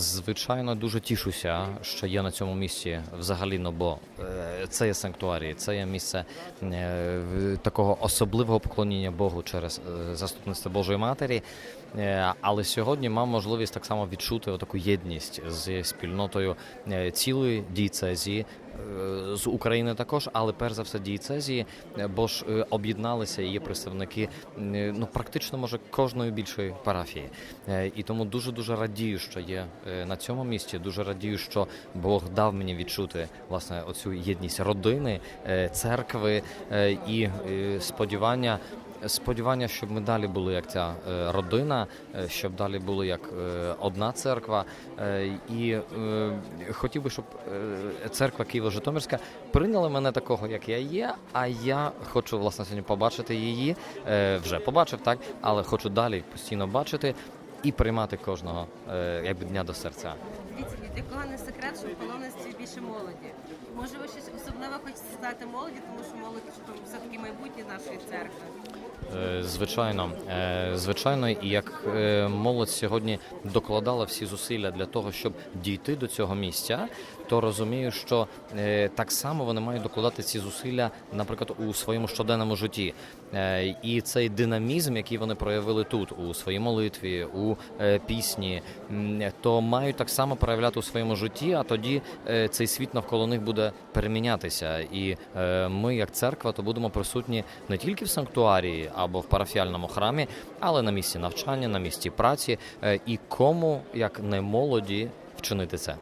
Звичайно, дуже тішуся, що є на цьому місці взагалі, ну бо е, це є санктуарій, це є місце е, такого особливого поклоніння Богу через е, заступництво Божої Матері. Але сьогодні мав можливість так само відчути таку єдність з спільнотою цілої дієцезії, з України також, але перш за все дієцезії, е, бо ж е, об'єдналися її представники е, ну практично може кожної більшої парафії. Е, І тому дуже дуже радію, що є е, на цьому місці. Дуже радію, що Бог дав мені відчути власне оцю єдність родини, е, церкви е, і е, сподівання. Сподівання, щоб ми далі були як ця е, родина, е, щоб далі були як е, одна церква. І хотів би, щоб церква Києво-Житомирська прийняла мене такого, як я є. А я хочу власне сьогодні побачити її. Вже побачив так, але хочу далі постійно бачити і приймати кожного е, якби дня до серця. Від якого не секрет, що в полонності більше молоді. Може, ви щось особливо хочете стати молоді, тому що молодь що все-таки майбутнє нашої церкви. Е, Звичайно, Е, звичайно, і як е, молодь сьогодні докладала всі зусилля для того, щоб дійти до цього місця, то розумію, що так само вони мають докладати ці зусилля, наприклад, у своєму щоденному житті. І цей динамізм, який вони проявили тут, у своїй молитві, у пісні, то мають так само проявляти у своєму житті, а тоді цей світ навколо них буде перемінятися. І ми, як церква, то будемо присутні не тільки в санктуарії або в парафіальному храмі, але на місці навчання, на місці праці. Е, І кому, як не молоді, вчинити це.